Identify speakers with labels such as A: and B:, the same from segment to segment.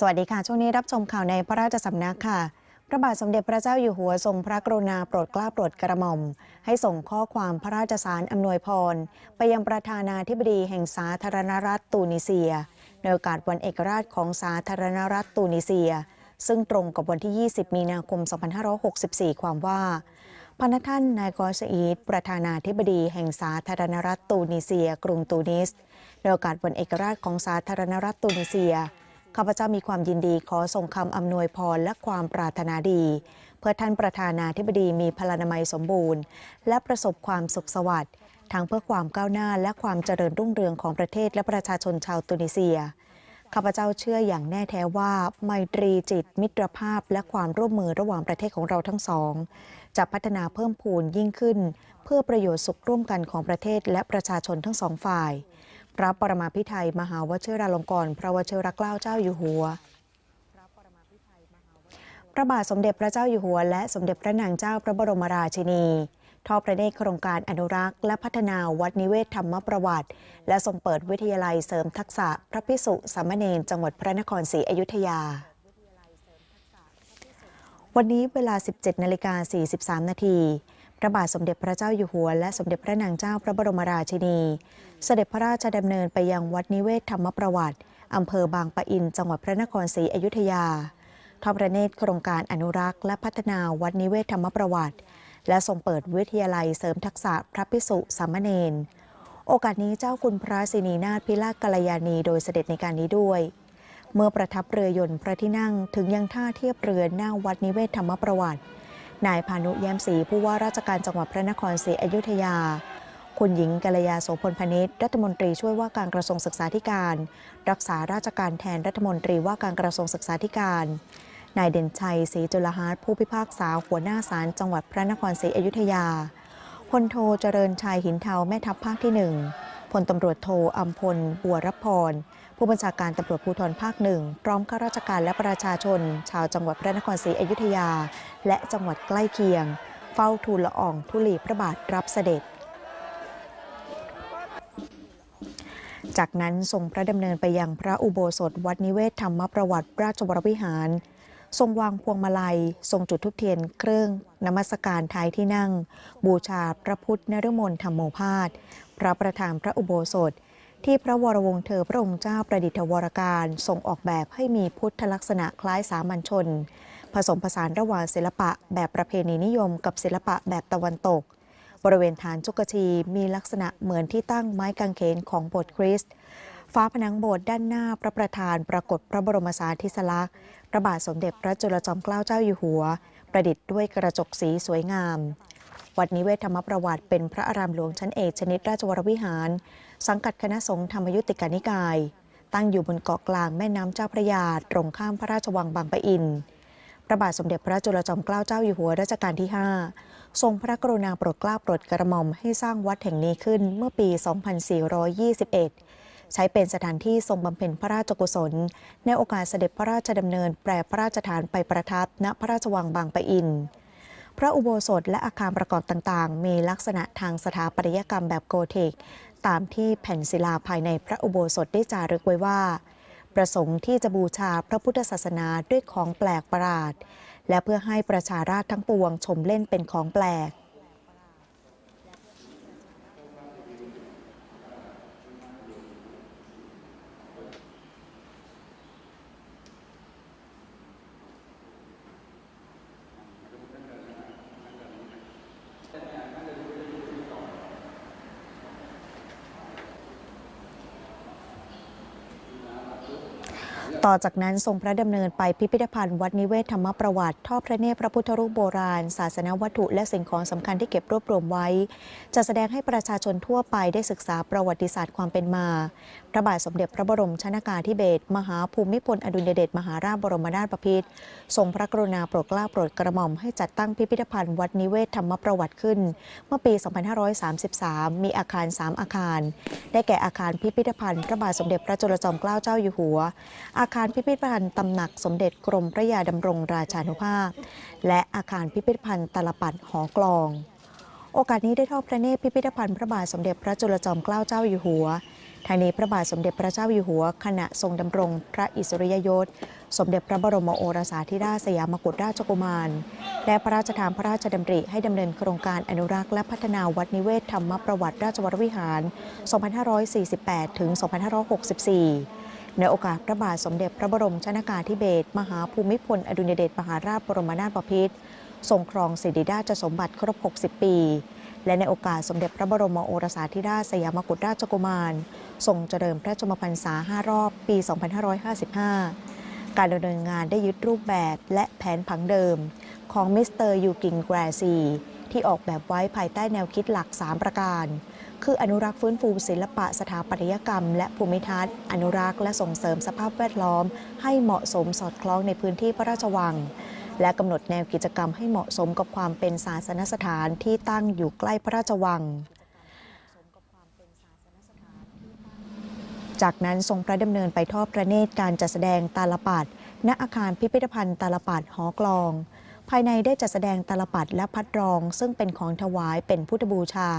A: สวัสดีค่ะ ช่วงนี้รับชมข่าวในพระราชสำนักค่ะ พระบาทสมเด็จพระเจ้าอยู่หัวทรงพระกรุณาโปรดเกล้าโปรดกระหม่อม ให้ส่งข้อความพระราชสารอำนวยพร ไปยังประธานาธิบดีแห่งสาธารณรัฐตูนิเซีย ในโอกาสวันเอกราชของสาธารณรัฐตูนิเซีย ซึ่งตรงกับวันที่ 20 มีนาคม 2564 ความว่าพระท่านนายกอสอีดประธานาธิบดีแห่งสาธารณรัฐตูนิเซีย กรุงตูนิสในโอกาสวันเอกราชของสาธารณรัฐตูนิเซีย ข้าพเจ้ามีความยินดีขอส่งคำอำนวยพรและความปรารถนาดี เพื่อท่านประธานาธิบดีมีพลานามัยสมบูรณ์ และประสบความสุขสวัสดิ์ทั้งเพื่อความก้าวหน้าและความเจริญรุ่งเรืองของประเทศและประชาชนชาวตุนิเซียข้าพเจ้าเชื่ออย่างแน่แท้ว่าไมตรีจิตมิตรภาพและความร่วมมือระหว่างประเทศของเราทั้งสอง จะพัฒนาเพิ่มพูนยิ่งขึ้น เพื่อประโยชน์สุขร่วมกันของประเทศและประชาชนทั้งสองฝ่าย พระปรมาภิไธยมหาวชิราลงกรณ์พระวชิรเกล้าเจ้าอยู่หัว พระบาทสมเด็จพระเจ้าอยู่หัว และสมเด็จพระนางเจ้าพระบรมราชินีทอดพระเนตรโครงการอนุรักษ์และพัฒนาวัดนิเวศธรรมประวัติ และทรงเปิดวิทยาลัยเสริมทักษะพระพิสุสามเณรจังหวัดพระนครศรีอยุธยา วันนี้เวลา 17นาฬิกา43 นาที พระบาทสมเด็จพระเจ้าอยู่หัว และสมเด็จพระนางเจ้าพระบรมราชินี เสด็จพระราชดำเนินไปยังวัดนิเวศธรรมประวัติอำเภอบางปะอิน จังหวัดพระนครศรีอยุธยาทอดพระเนตรโครงการอนุรักษ์ และพัฒนาวัดนิเวศธรรมประวัติ และทรงเปิดวิทยาลัยเสริมทักษะพระพิสุสามเณรโอกาสนี้เจ้าคุณพระศินีนาถพิลากัลยาณีโดยเสด็จในการนี้ด้วย เมื่อประทับเรือยนต์พระที่นั่งถึงยังท่าเทียบเรือหน้าวัดนิเวศธรรมประวัติ นายพานุแย้มศรีผู้ว่าราชการจังหวัดพระนครศรีอยุธยา คุณหญิงกัลยาโสพลพนิษฐ์รัฐมนตรีช่วยว่าการกระทรวงศึกษาธิการ รักษาราชการแทนรัฐมนตรีว่าการกระทรวงศึกษาธิการ นายเด่นชัยศรีจุลหาร์ผู้พิพากษาหัวหน้าศาลจังหวัดพระนครศรีอยุธยาพลโทเจริญชัยหินเทาแม่ทัพภาคที่หนึ่งพลตำรวจโทอัมพลบัวรพร ผู้บัญชาการตำรวจภูธรภาคหนึ่งพร้อมข้าราชการและประชาชน ชาวจังหวัดพระนครศรีอยุธยา และจังหวัดใกล้เคียง เฝ้าทูลละอองธุลีพระบาทรับเสด็จจากนั้นทรงพระดำเนินไปยังพระอุโบสถวัดนิเวศธรรมประวัติราชวรวิหาร ทรงวางพวงมาลัย ทรงจุดทุกเทียนเครื่องนมัสการท้ายที่นั่ง บูชาพระพุทธนรมนธรรมโมพาสพระประธานพระอุโบสถ ที่พระวรวงศ์เธอพระองค์เจ้าประดิษฐวรการทรงออกแบบให้มีพุทธลักษณะคล้ายสามัญชน ผสมผสานระหว่างศิลปะแบบประเพณีนิยมกับศิลปะแบบตะวันตก บริเวณฐานจุกชีมีลักษณะเหมือนที่ตั้งไม้กางเขนของโบสถ์คริสต์ฟ้าผนังโบสถ์ด้านหน้าพระประธานปรากฏพระบรมสารีสลักษณ์พระบาทสมเด็จพระจุลจอมเกล้าเจ้าอยู่หัว ประดิษฐ์ด้วยกระจกสีสวยงาม วัดนิเวศธรรมประวัติเป็นพระอารามหลวงชั้นเอกชนิดราชวรวิหาร สังกัดคณะสงฆ์ธรรมยุติกานิกาย ตั้งอยู่บนเกาะกลางแม่น้ำเจ้าพระยาตรงข้ามพระราชวังบางปะอิน พระบาทสมเด็จพระจุลจอมเกล้าเจ้าอยู่หัวรัชกาลที่ 5 ทรงพระกรุณาโปรดเกล้าโปรดกระหม่อมให้สร้างวัดแห่งนี้ขึ้นเมื่อปี 2421 ใช้เป็นสถานที่ทรงบำเพ็ญพระราชกุศล ในโอกาสเสด็จพระราชดำเนินแปรพระราชทานไปประทับณพระราชวังบางปะอินพระอุโบสถและอาคารประกอบต่าง ๆ มีลักษณะทางสถาปัตยกรรมแบบโกธิก ตามที่แผ่นศิลาภายในพระอุโบสถได้จารึกไว้ว่า ประสงค์ที่จะบูชาพระพุทธศาสนาด้วยของแปลกประหลาด และเพื่อให้ประชาราชทั้งปวงชมเล่นเป็นของแปลก ต่อจากนั้นทรงพระดำเนินไปพิพิธภัณฑ์วัดนิเวศธรรมประวัติทอดพระเนตรพระพุทธรูปโบราณ ศาสนวัตถุและสิ่งของสำคัญที่เก็บรวบรวมไว้ จะแสดงให้ประชาชนทั่วไปได้ศึกษาประวัติศาสตร์ความเป็นมา พระบาทสมเด็จพระบรมชนากาธิเบศรมหาภูมิพลอดุลยเดชมหาราชบรมนาถบพิตรทรงพระกรุณาโปรดเกล้าโปรดกระหม่อมให้จัดตั้งพิพิธภัณฑ์วัดนิเวศธรรมประวัติขึ้น เมื่อปี 2533 มีอาคาร 3 อาคาร ได้แก่อาคารพิพิธภัณฑ์พระบาทสมเด็จพระจุลจอมเกล้าเจ้าอยู่หัวอาคารคารพิพิธภัณฑ์ตำหนักสมเด็จกรมพระยาดำรงราชานุภาพ และอาคารพิพิธภัณฑ์ตลปัดหอกลอง โอกาสนี้ได้ทอดพระเนตรพิพิธภัณฑ์พระบาทสมเด็จพระจุลจอมเกล้าเจ้าอยู่หัวทางนี้พระบาทสมเด็จพระเจ้าอยู่หัว ขณะทรงดำรงพระอิสริยยศ สมเด็จพระบรมโอรสาธิราชสยามกุฎราชกุมาร และพระราชทานพระราชดำริให้ดำเนินโครงการอนุรักษ์และพัฒนาวัดนิเวศธรรมประวัติราชวรวิหาร 2548 ถึง 2564 ในโอกาสพระบาทสมเด็จพระบรมชนากาธิเบศรมหาภูมิพล อดุลยเดชมหาราชบรมนาถบพิตรทรงครองสิริราชสมบัติครบ 60 ปี และในโอกาสสมเด็จพระบรมโอรสาธิราชสยามกุฎราชกุมารทรงเจริญพระชนมพรรษา 5 รอบ ปี 2555 การดำเนินงานได้ยึดรูปแบบและแผนผังเดิม ของมิสเตอร์ยูกินแกรซีที่ออกแบบไว้ภายใต้แนวคิดหลัก 3 ประการ คืออนุรักษ์ฟื้นฟูศิลปะสถาปัตยกรรม และภูมิทัศน์ อนุรักษ์และส่งเสริมสภาพแวดล้อม ให้เหมาะสมสอดคล้องในพื้นที่พระราชวัง และกำหนดแนวกิจกรรมให้เหมาะสมกับความเป็นศาสนสถานที่ตั้งอยู่ใกล้พระราชวังจากนั้นทรงพระดำเนินไปทอดพระเนตรการจัดแสดงตาลปัดณอาคารพิพิธภัณฑ์ตาลปัดหอกลอง ภายในได้จัดแสดงตลปัดและพัดรอง ซึ่งเป็นของถวายเป็นพุทธบูชา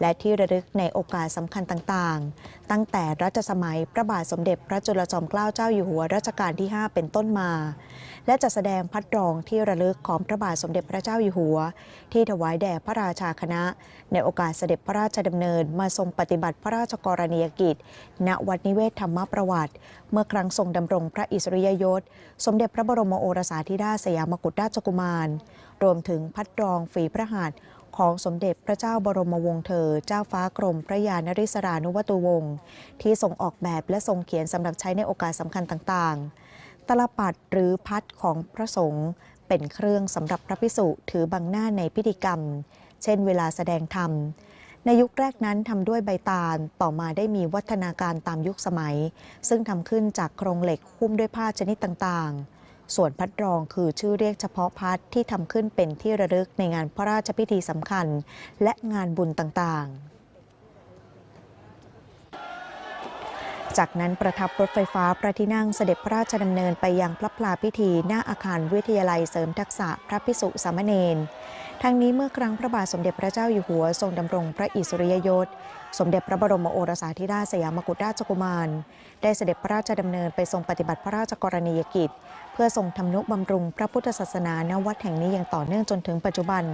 A: และที่ระลึกในโอกาสสำคัญต่างๆ ตั้งแต่รัชสมัยพระบาทสมเด็จพระจุลจอมเกล้าเจ้าอยู่หัวรัชกาลที่ 5 เป็นต้นมา และจัดแสดงพัดรองที่ระลึกของพระบาทสมเด็จพระเจ้าอยู่หัว ที่ถวายแด่พระราชาคณะ ในโอกาสเสด็จพระราชดำเนินมาทรงปฏิบัติพระราชกรณียกิจ ณวัดนิเวศธรรมประวัติ เมื่อครั้งทรงดำรงพระอิสริยยศ สมเด็จพระบรมโอรสาธิราชสยามกุฎราชกุมารรวมถึงพัดรองฝีพระหัตถ์ของสมเด็จพระเจ้าบรมวงศ์เธอ เจ้าฟ้ากรมพระยาณริศรานุวัตุวงศ์ที่ทรงออกแบบและทรงเขียนสำหรับใช้ในโอกาสสำคัญต่างๆ ตลปัดหรือพัดของพระสงฆ์เป็นเครื่องสำหรับพระพิสุถือบังหน้าในพิธีกรรม เช่นเวลาแสดงธรรม ในยุคแรกนั้นทำด้วยใบตาล ต่อมาได้มีวัฒนาการตามยุคสมัย ซึ่งทำขึ้นจากโครงเหล็กหุ้มด้วยผ้าชนิดต่างๆ ส่วนพัดรองคือชื่อเรียกเฉพาะพัดที่ทำขึ้นเป็นที่ระลึกในงานพระราชพิธีสำคัญ และงานบุญต่างๆจากนั้นประทับรถไฟฟ้าพระที่นั่งเสด็จพระราชดำเนินไปยังพระพลาพิธี หน้าอาคารวิทยาลัยเสริมทักษะพระพิสุสามเณรทั้งนี้เมื่อครั้งพระบาทสมเด็จพระเจ้าอยู่หัวทรงดำรงพระอิสริยยศ สมเด็จพระบรมโอรสาธิราชสยามกุฎราชกุมาร ได้เสด็จพระราชดำเนินไปทรงปฏิบัติพระราชกรณียกิจ เพื่อทรงทำนุบำรุงพระพุทธศาสนาณวัดแห่งนี้อย่างต่อเนื่องจนถึงปัจจุบัน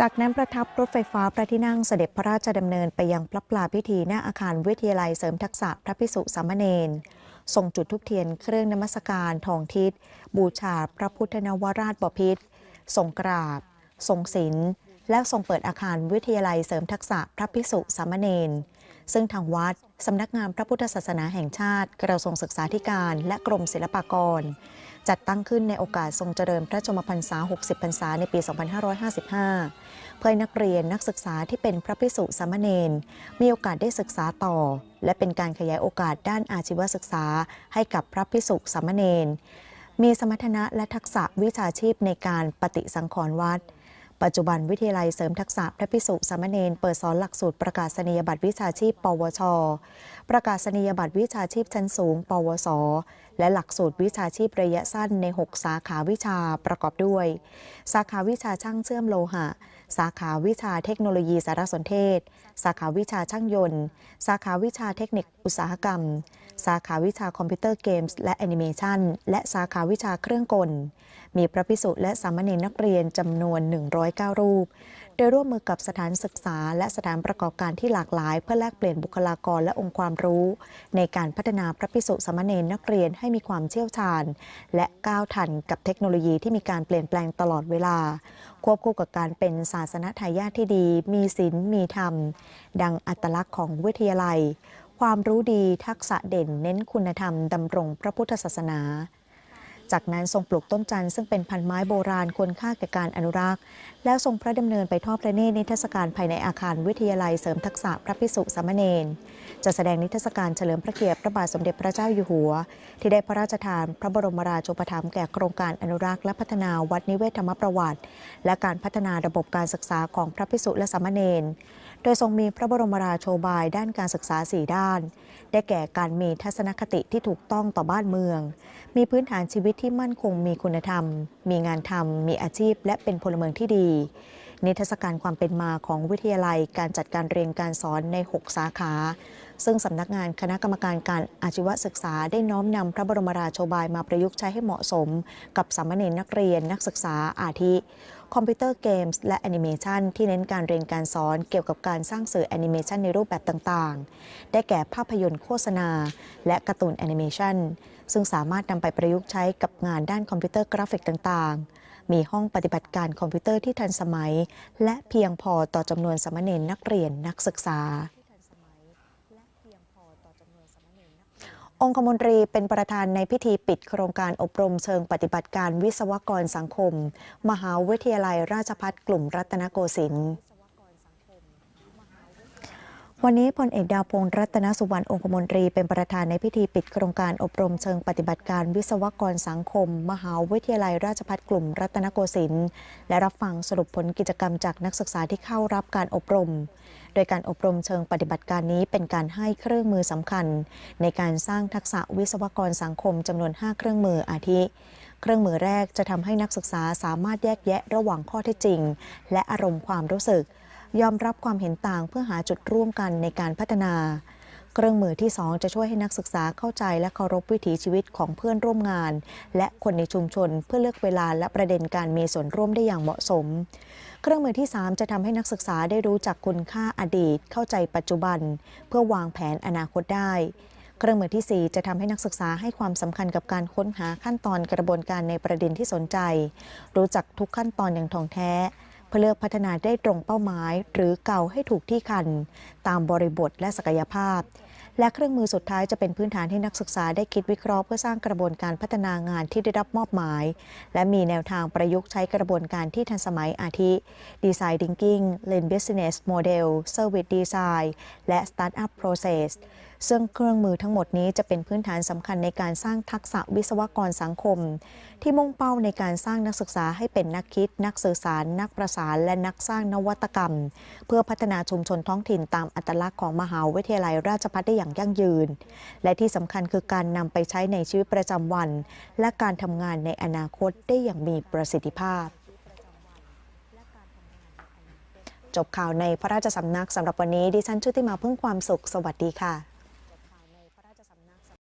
A: จากนั้นประทับรถไฟฟ้าพระที่นั่งเสด็จพระราชดำเนินไปยังพระปลาพิธีหน้าอาคารวิทยาลัยเสริมทักษะพระพิสุสามเณรทรงจุดทุกเทียนเครื่องนมัสการทองทิศบูชาพระพุทธนวราชบพิตรทรงกราบ ทรงศีล และทรงเปิดอาคารวิทยาลัยเสริมทักษะพระพิสุสามเณรซึ่งทางวัด สำนักงานพระพุทธศาสนาแห่งชาติ กระทรวงศึกษาธิการ และกรมศิลปากร จัดตั้งขึ้นในโอกาสทรงเจริญพระชมพรรษา 60 พรรษาในปี 2555 เพื่อนักเรียนนักศึกษาที่เป็นพระภิกษุสามเณรมีโอกาสได้ศึกษาต่อ และเป็นการขยายโอกาสด้านอาชีวศึกษา ให้กับพระภิกษุสามเณรมีสมรรถนะและทักษะวิชาชีพในการปฏิสังขรณ์วัด ปัจจุบันวิทยาลัยเสริมทักษะพระภิกษุสามเณรเปิดสอนหลักสูตรประกาศนียบัตรวิชาชีพ ปวช ประกาศนียบัตรวิชาชีพชั้นสูง ปวส และหลักสูตรวิชาชีพระยะสั้นใน 6 สาขาวิชาประกอบด้วย สาขาวิชาช่างเชื่อมโลหะ สาขาวิชาเทคโนโลยีสารสนเทศ สาขาวิชาช่างยนต์ สาขาวิชาเทคนิคอุตสาหกรรม สาขาวิชาคอมพิวเตอร์เกมส์และแอนิเมชันและสาขาวิชาเครื่องกล มีพระภิกษุและสามเณรนักเรียนจำนวน 109 รูป โดยร่วมมือกับสถานศึกษา และสถานประกอบการที่หลากหลาย เพื่อแลกเปลี่ยนบุคลากรและองค์ความรู้ ในการพัฒนาพระภิกษุสามเณรนักเรียนให้มีความเชี่ยวชาญ และก้าวทันกับเทคโนโลยีที่มีการเปลี่ยนแปลงตลอดเวลา ควบคู่กับการเป็นศาสนทายาทที่ดี มีศีลมีธรรม ดังอัตลักษณ์ของวิทยาลัย ความรู้ดีทักษะเด่นเน้นคุณธรรมดำรงพระพุทธศาสนา จากนั้นทรงปลูกต้นจันทร์ซึ่งเป็นพันไม้โบราณควรค่าแก่การอนุรักษ์ แล้วทรงพระดำเนินไปทอดพระเนตรนิทรรศการภายในอาคารวิทยาลัยเสริมทักษะพระพิสุสามเณรจะแสดงนิทรรศการเฉลิมพระเกียรติพระบาทสมเด็จพระเจ้าอยู่หัว ที่ได้พระราชทานพระบรมราชูปถัมภ์แก่โครงการอนุรักษ์และพัฒนาวัดนิเวศธรรมประวัติ และการพัฒนาระบบการศึกษาของพระพิสุและสามเณรโดยทรงมีพระบรมราโชบายด้านการศึกษา4ด้าน ได้แก่การมีทัศนคติที่ถูกต้องต่อบ้านเมือง มีพื้นฐานชีวิตที่มั่นคงมีคุณธรรม มีงานทำมีอาชีพ และเป็นพลเมืองที่ดี นิทรรศการความเป็นมาของวิทยาลัยการจัดการเรียนการสอนใน 6 สาขา ซึ่งสำนักงานคณะกรรมการการอาชีวศึกษาได้น้อมนำพระบรมราโชบายมาประยุกต์ใช้ให้เหมาะสม กับสามเณรนักเรียนนักศึกษาอาทิคอมพิวเตอร์เกมส์และแอนิเมชันที่เน้นการเรียนการสอนเกี่ยวกับการสร้างสื่อแอนิเมชันในรูปแบบต่างๆ ได้แก่ภาพยนตร์โฆษณา และการ์ตูนแอนิเมชัน ซึ่งสามารถนำไปประยุกต์ใช้กับงานด้านคอมพิวเตอร์กราฟิกต่างๆ มีห้องปฏิบัติการคอมพิวเตอร์ที่ทันสมัย และเพียงพอต่อจำนวนสามเณรนักเรียนนักศึกษาองคมนตรีเป็นประธานในพิธีปิดโครงการอบรมเชิงปฏิบัติการวิศวกรสังคม มหาวิทยาลัยราชภัฏกลุ่มรัตนโกสินทร์ วันนี้พลเอกดาวพงษ์รัตนสุวรรณองคมนตรีเป็นประธานในพิธีปิดโครงการอบรมเชิงปฏิบัติการวิศวกรสังคม มหาวิทยาลัยราชภัฏกลุ่มรัตนโกสินทร์และรับฟังสรุปผลกิจกรรมจากนักศึกษาที่เข้ารับการอบรม โดยการอบรมเชิงปฏิบัติการนี้เป็นการให้เครื่องมือสำคัญ ในการสร้างทักษะวิศวกรสังคมจำนวน 5 เครื่องมืออาทิเครื่องมือแรกจะทำให้นักศึกษาสามารถแยกแยะระหว่างข้อเท็จจริง และอารมณ์ความรู้สึก ยอมรับความเห็นต่างเพื่อหาจุดร่วมกันในการพัฒนา เครื่องมือที่ 2 จะช่วยให้นักศึกษาเข้าใจและเคารพวิถีชีวิตของเพื่อนร่วมงาน และคนในชุมชนเพื่อเลือกเวลาและประเด็นการมีส่วนร่วมได้อย่างเหมาะสม เครื่องมือที่ 3 จะทำให้นักศึกษาได้รู้จักคุณค่าอดีต เข้าใจปัจจุบัน เพื่อวางแผนอนาคตได้เครื่องมือที่ 4 จะทำให้นักศึกษาให้ความสำคัญกับการค้นหาขั้นตอนกระบวนการในประเด็นที่สนใจ รู้จักทุกขั้นตอนอย่างท่องแท้ พื่อเลือกพัฒนาได้ตรงเป้าหมาย หรือเก่าให้ถูกที่คัน ตามบริบทและศักยภาพ และเครื่องมือสุดท้ายจะเป็นพื้นฐานให้นักศึกษาได้คิดวิเคราะห์เพื่อสร้างกระบวนการพัฒนางานที่ได้รับมอบหมาย และมีแนวทางประยุกต์ใช้กระบวนการที่ทันสมัยอาทิ Design Thinking Lean Business Model Service Design และ Startup Process ซึ่งเครื่องมือทั้งหมดนี้จะเป็นพื้นฐานสำคัญในการสร้างทักษะวิศวกรสังคม ที่มุ่งเป้าในการสร้างนักศึกษาให้เป็นนักคิด นักสื่อสาร นักประสาน และนักสร้างนวัตกรรม เพื่อพัฒนาชุมชนท้องถิ่นตามอัตลักษณ์ของมหาวิทยาลัยราชภัฏได้อย่างยั่งยืน และที่สำคัญคือการนำไปใช้ในชีวิตประจำวัน และการทำงานในอนาคตได้อย่างมีประสิทธิภาพจบข่าวในพระราชสำนักสำหรับวันนี้ดิฉันชุติมาพึ่งความสุข สวัสดีค่ะ